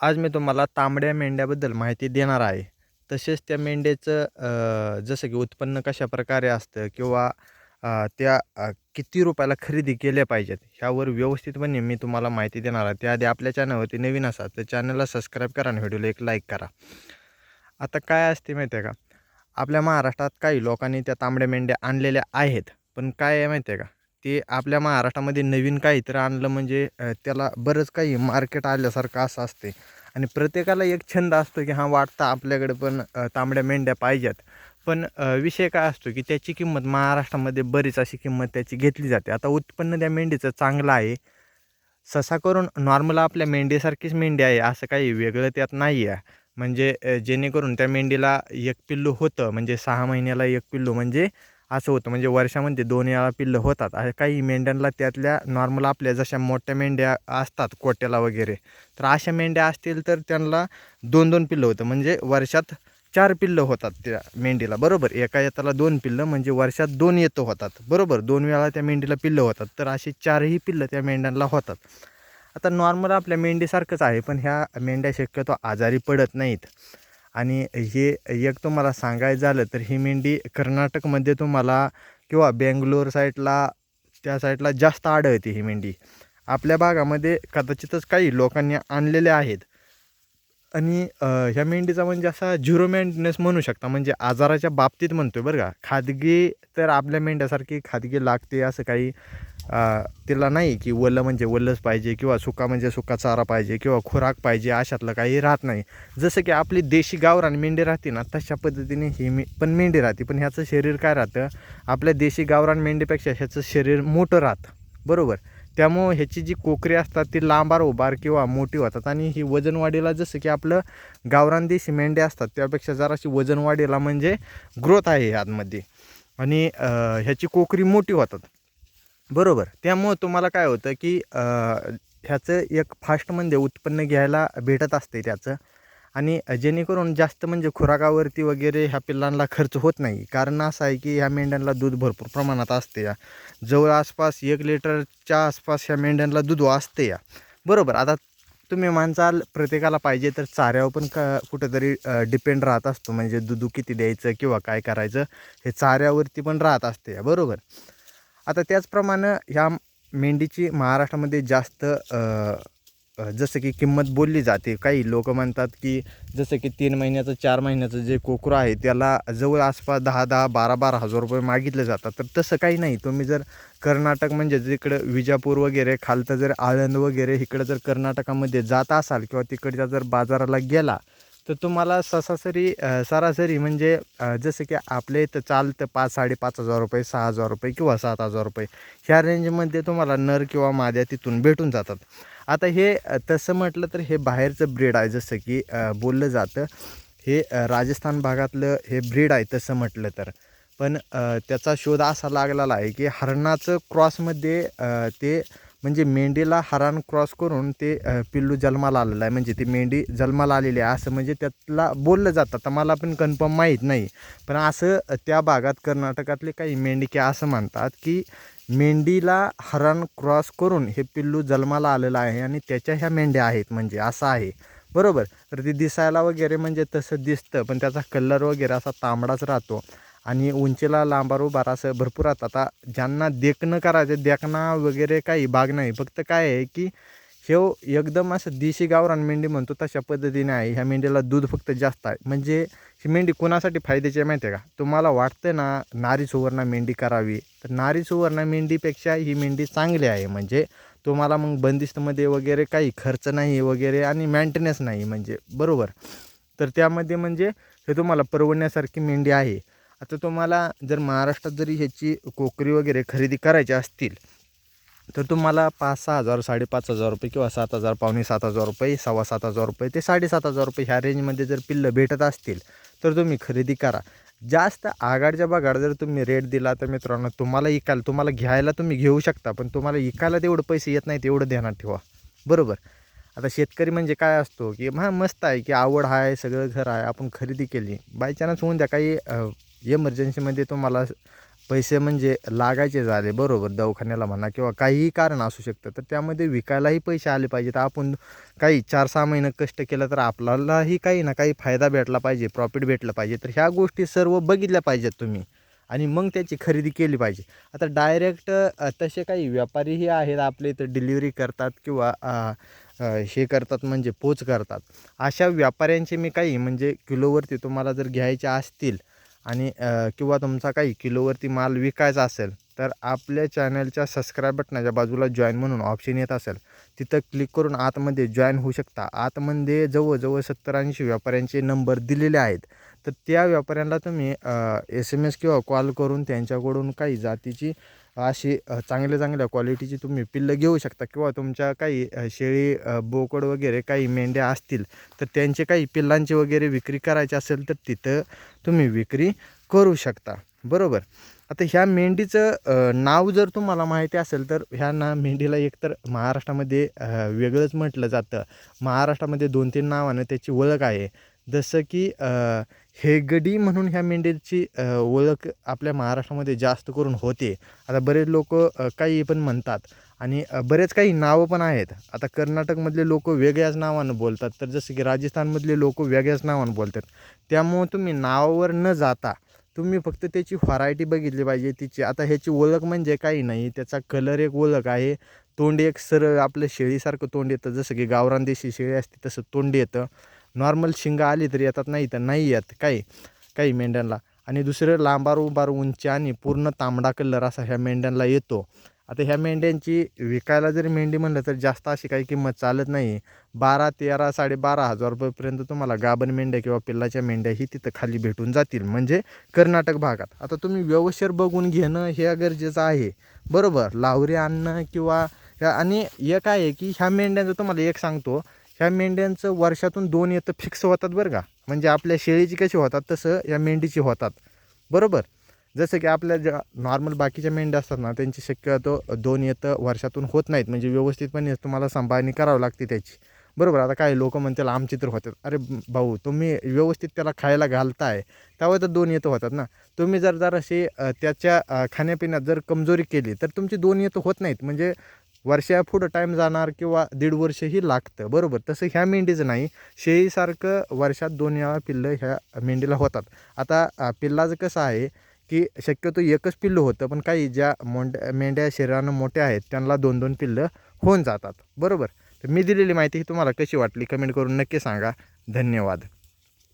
आज मी तुम्हाला तांबड्या मेंढ्याबद्दल माहिती देणार आहे. तसेच त्या मेंढ्याचं जसं की उत्पन्न कशा प्रकारे असतं किंवा त्या किती रुपयाला खरेदी केल्या पाहिजेत ह्यावर व्यवस्थितपणे मी तुम्हाला माहिती देणार आहे. त्याआधी आपल्या चॅनलवरती नवीन असा तर चॅनलला सबस्क्राईब करा आणि व्हिडिओला एक लाईक करा. आता काय असते माहिती आहे का? आपल्या महाराष्ट्रात काही लोकांनी त्या तांबड्या मेंढ्या आणलेल्या आहेत पण काय आहे माहिती आहे का? ते आपल्या महाराष्ट्रामध्ये नवीन काहीतरी आणलं म्हणजे त्याला बरंच काही मार्केट आल्यासारखं असं असते आणि प्रत्येकाला एक छंद असतो की हां वाटतं आपल्याकडे पण तांबड्या मेंढ्या पाहिजेत. पण विषय काय असतो की त्याची किंमत महाराष्ट्रामध्ये बरीच अशी किंमत त्याची घेतली जाते. आता उत्पन्न त्या मेंढीचं चांगलं आहे. ससा करून नॉर्मल आपल्या मेंढीसारखीच मेंढी आहे असं काही वेगळं त्यात नाही आहे म्हणजे जेणेकरून त्या मेंढीला एक पिल्लू होतं. म्हणजे सहा महिन्याला एक पिल्लू. म्हणजे असं होतं. म्हणजे वर्षामध्ये दोन वेळा पिल्लं होतात. काही मेंढ्यांना त्यातल्या नॉर्मल आपल्या जशा मोठ्या मेंढ्या असतात कोट्याला वगैरे तर अशा मेंढ्या असतील तर त्यांना दोन दोन पिल्लं होतं. म्हणजे वर्षात चार पिल्लं होतात त्या मेंढीला. बरोबर? एका येताला दोन पिल्लं म्हणजे वर्षात दोन येतं होतात. बरोबर? दोन वेळा त्या मेंढीला पिल्लं होतात. तर अशी चारही पिल्लं त्या मेंढ्यांना होतात. आता नॉर्मल आपल्या मेंढीसारखंच आहे पण ह्या मेंढ्या शक्यतो आजारी पडत नाहीत. आणि हे एक तुम्हाला सांगायचं झालं तर ही मेंढी कर्नाटकमध्ये तुम्हाला किंवा बेंगलोर साईडला त्या साईडला जास्त आढळते ही मेंढी. आपल्या भागामध्ये कदाचितच काही लोकांनी आणलेले आहेत. आणि ह्या मेंढीचा म्हणजे असा झिरो मेंटेनन्स म्हणू शकता म्हणजे आजाराच्या बाबतीत म्हणतो आहे बरं का. खाजगी तर आपल्या मेंढ्यासारखी खाजगी लागते असं काही तिला नाही की वल्लं म्हणजे वल्लच पाहिजे किंवा सुका म्हणजे सुका चारा पाहिजे किंवा खुराक पाहिजे अशातलं काही राहत नाही. जसं की आपली देशी गावरान मेंढी राहते ना तशा पद्धतीने ही मे पण मेंढी राहते. पण ह्याचं शरीर काय राहतं? आपल्या देशी गावरान मेंढीपेक्षा ह्याचं शरीर मोठं राहतं. बरोबर? त्यामुळं ह्याची जी कोकरी असतात ती लांबार उभार किंवा मोठी होतात. आणि ही वजनवाढीला जसं की आपलं गावरान देशी मेंढे असतात त्यापेक्षा जराशी वजनवाढीला म्हणजे ग्रोथ आहे ह्यामध्ये. आणि ह्याची कोकरी मोठी होतात. बरोबर. त्यामुळं तुम्हाला काय होतं की ह्याचं एक फास्टमध्ये म्हणजे उत्पन्न घ्यायला भेटत असते त्याचं. आणि जेणेकरून जास्त म्हणजे खुराकावरती वगैरे ह्या पिल्लांना खर्च होत नाही. कारण असं आहे की ह्या मेंढ्यांना दूध भरपूर प्रमाणात असते या जवळ आसपास एक लिटरच्या आसपास ह्या मेंढ्यांना दूध असते या बरोबर. आता तुम्ही माणसाल प्रत्येकाला पाहिजे तर चाऱ्यावर पण क कुठंतरी डिपेंड राहत असतो. म्हणजे दूध किती द्यायचं किंवा काय करायचं हे चाऱ्यावरती पण राहत असते या बरोबर. आता त्याचप्रमाणे ह्या मेंढीची महाराष्ट्रामध्ये जास्त जसं की किंमत बोलली जाते. काही लोक म्हणतात की जसं की तीन महिन्याचं चार महिन्याचं जे कोकरू आहे त्याला जवळ आसपास दहा दहा बारा बारा हजार रुपये मागितले जातात. तर तसं काही नाही. तुम्ही जर कर्नाटक म्हणजे जिकडं विजापूर वगैरे खालतं जर आळंद वगैरे इकडं जर कर्नाटकामध्ये जात असाल किंवा तिकडच्या जर बाजाराला गेला तर तुम्हाला सरासरी सरासरी म्हणजे जसं की आपल्या इथं चालतं पाच साडेपाच हजार रुपये सहा हजार रुपये किंवा सात हजार रुपये. ह्या रेंजमध्ये तुम्हाला नर किंवा माद्या तिथून भेटून जातात. आता हे तसं म्हटलं तर हे बाहेरचं ब्रीड आहे जसं की बोललं जातं. हे राजस्थान भागातलं हे ब्रीड आहे तसं म्हटलं तर. पण त्याचा शोध असा लागलेला आहे की हरणाचं क्रॉसमध्ये ते म्हणजे मेंढीला हरण क्रॉस करून ते पिल्लू जन्माला आलेलं आहे. म्हणजे ती मेंढी जन्माला आलेली आहे. असं म्हणजे त्यातला बोललं जातं. तर मला पण कन्फर्म माहीत नाही. पण असं त्या भागात कर्नाटकातले काही मेंढक्या असं म्हणतात की मेंढीला हरण क्रॉस करून हे पिल्लू जन्माला आलेलं आहे आणि त्याच्या ह्या मेंढ्या आहेत. म्हणजे असं आहे. बरोबर? तर ती दिसायला वगैरे म्हणजे तसं दिसतं. पण त्याचा कलर वगैरे असा तांबडाच राहतो. आणि उंचीला लांबार उभार असं भरपूर राहतात आता ज्यांना देखणं करायचं देखणा वगैरे काही भाग नाही. फक्त काय आहे की शेव एकदम असं देशी गावरान मेंढी म्हणतो तशा पद्धतीने आहे. ह्या मेंढीला दूध फक्त जास्त आहे. म्हणजे ही मेंढी कोणासाठी फायद्याची आहे माहिती आहे का? तुम्हाला वाटतं ना नारी सुवर्ण मेंढी करावी. तर नारी सुवर्ण मेंढीपेक्षा ही मेंढी चांगली आहे. म्हणजे तुम्हाला मग बंदिस्तमध्ये वगैरे काही खर्च नाही वगैरे आणि मेंटेनन्स नाही. म्हणजे बरोबर. तर त्यामध्ये म्हणजे हे तुम्हाला परवडण्यासारखी मेंढी आहे. आता तुम्हाला जर महाराष्ट्रात जरी ह्याची कोकरी वगैरे खरेदी करायची असतील तर तुम्हाला पाच सहा हजार साडेपाच हजार रुपये किंवा सात हजार पावणे सात हजार रुपये सव्वा सात हजार रुपये ते साडेसात हजार रुपये ह्या रेंजमध्ये जर पिल्लं भेटत असतील तर तुम्ही खरेदी करा. जास्त आगाडच्या बघाड जर तुम्ही रेट दिला तर मित्रांनो तुम्हाला इकायला तुम्हाला घ्यायला तुम्ही घेऊ शकता पण तुम्हाला इकायला तेवढं पैसे येत नाही तेवढं ध्यानात ठेवा. बरोबर? आता शेतकरी म्हणजे काय असतो की हा मस्त आहे की आवड आहे सगळं घर आहे आपण खरेदी केली. बाय चान्स होऊन द्या काही एमर्जन्सीमध्ये तुम्हाला पैसे म्हणजे लागायचे झाले बरोबर दवाखान्याला म्हणा किंवा काहीही कारण असू शकतं तर त्यामध्ये विकायलाही पैसे आले पाहिजेत. आपण काही चार सहा महिनं कष्ट केलं तर आपल्यालाही काही ना काही फायदा भेटला पाहिजे प्रॉफिट भेटलं पाहिजे. तर ह्या गोष्टी सर्व बघितल्या पाहिजेत तुम्ही आणि मग त्याची खरेदी केली पाहिजे. आता डायरेक्ट तसे काही व्यापारीही आहेत आपले इथं डिलिव्हरी करतात किंवा हे करतात म्हणजे पोच करतात. अशा व्यापाऱ्यांचे मी काही म्हणजे किलोवरती तुम्हाला जर घ्यायचे असतील आणि किंवा तुमचा काही किलोवरती माल विकायचा असेल तर आपल्या चॅनलच्या सबस्क्राईब बटनाच्या बाजूला जॉईन म्हणून ऑप्शन येत असेल तिथं क्लिक करून आतमध्ये जॉईन होऊ शकता. आतमध्ये जवळजवळ सत्तर ऐंशी व्यापाऱ्यांचे नंबर दिलेले आहेत. तर त्या व्यापाऱ्यांना तुम्ही एस एम एस किंवा कॉल करून त्यांच्याकडून काही जातीची अशी चांगल्या चांगल्या क्वालिटीची तुम्ही पिल्लं घेऊ शकता किंवा तुमच्या काही शेळी बोकड वगैरे काही मेंढ्या असतील तर त्यांचे काही पिल्लांची वगैरे विक्री करायची असेल तर तिथं तुम्ही विक्री करू शकता. बरोबर? आता ह्या मेंढीचं नाव जर तुम्हाला माहिती असेल तर ह्या ना मेंढीला एकतर महाराष्ट्रामध्ये वेगळंच म्हटलं जातं. महाराष्ट्रामध्ये दोन तीन नावानं त्याची ओळख आहे. जसं की हेगडी म्हणून ह्या मेंढ्यांची ओळख आपल्या महाराष्ट्रामध्ये जास्त करून होते. आता बरेच लोक काही पण म्हणतात. आणि बरेच काही नावं पण आहेत. आता कर्नाटकमधले लोक वेगळ्याच नावानं बोलतात. तर जसं की राजस्थानमधले लोक वेगळ्याच नावानं बोलतात. त्यामुळं तुम्ही नावावर न जाता तुम्ही फक्त त्याची व्हरायटी बघितली पाहिजे. तिची आता ह्याची ओळख म्हणजे काही नाही. त्याचा कलर एक ओळख आहे. तोंड एक सरळ आपलं शेळीसारखं तोंड येतं. जसं की गावरान देशी शेळी असते तसं तोंड येतं. नॉर्मल शिंगा आली तरी येतात नाही तर नाही येत काही काही मेंढ्यांना आणि दुसरं लांबार उंबार उंची आणि पूर्ण तांबडा कलर असा ह्या मेंढ्यांना येतो. आता ह्या मेंढ्यांची विकायला जरी मेंढी म्हणलं तर जास्त अशी काही किंमत चालत नाही. बारा तेरा साडेबारा हजार रुपयेपर्यंत तुम्हाला गाभण मेंढ्या किंवा पिल्लाच्या मेंढ्या ही तिथं खाली भेटून जातील म्हणजे कर्नाटक भागात. आता तुम्ही व्यवसाय बघून घेणं हे गरजेचं आहे. बरोबर लावरी आणणं किंवा आणि एक आहे की ह्या मेंढ्यांचं तुम्हाला एक सांगतो. ह्या मेंढ्यांचं वर्षातून दोन येतं फिक्स होतात बरं का. म्हणजे आपल्या शेळीची कशी होतात तसं या मेंढीची होतात. बरोबर? जसं की आपल्या ज्या नॉर्मल बाकीच्या मेंढ्या असतात ना त्यांची शक्यतो दोन येतं वर्षातून होत नाहीत. म्हणजे व्यवस्थितपणे तुम्हाला सांभाळणी करावी लागते त्याची. बरोबर? आता काही लोक म्हणतील आमची तर होतात. अरे भाऊ तुम्ही व्यवस्थित त्याला खायला घालताय. त्यावर तर दोन येतं होतात ना. तुम्ही जर जराशी असे त्याच्या खाण्यापिण्यात जर कमजोरी केली तर तुमची दोन येतं होत नाहीत. म्हणजे वर्षा पुढं टाईम जाणार किंवा दीड वर्षही लागतं. बरोबर. तसं ह्या मेंढीचं नाही. शेळीसारखं वर्षात दोन वेळा पिल्लं ह्या मेंढीला होतात. आता पिल्लाचं कसं आहे की शक्यतो एकच पिल्लं होतं पण काही ज्या मोंड्या मेंढ्या शरीरानं मोठ्या आहेत त्यांना दोन दोन पिल्लं होऊन जातात. बरोबर. तर मी दिलेली माहिती ही तुम्हाला कशी वाटली? कमेंट करून नक्की सांगा. धन्यवाद.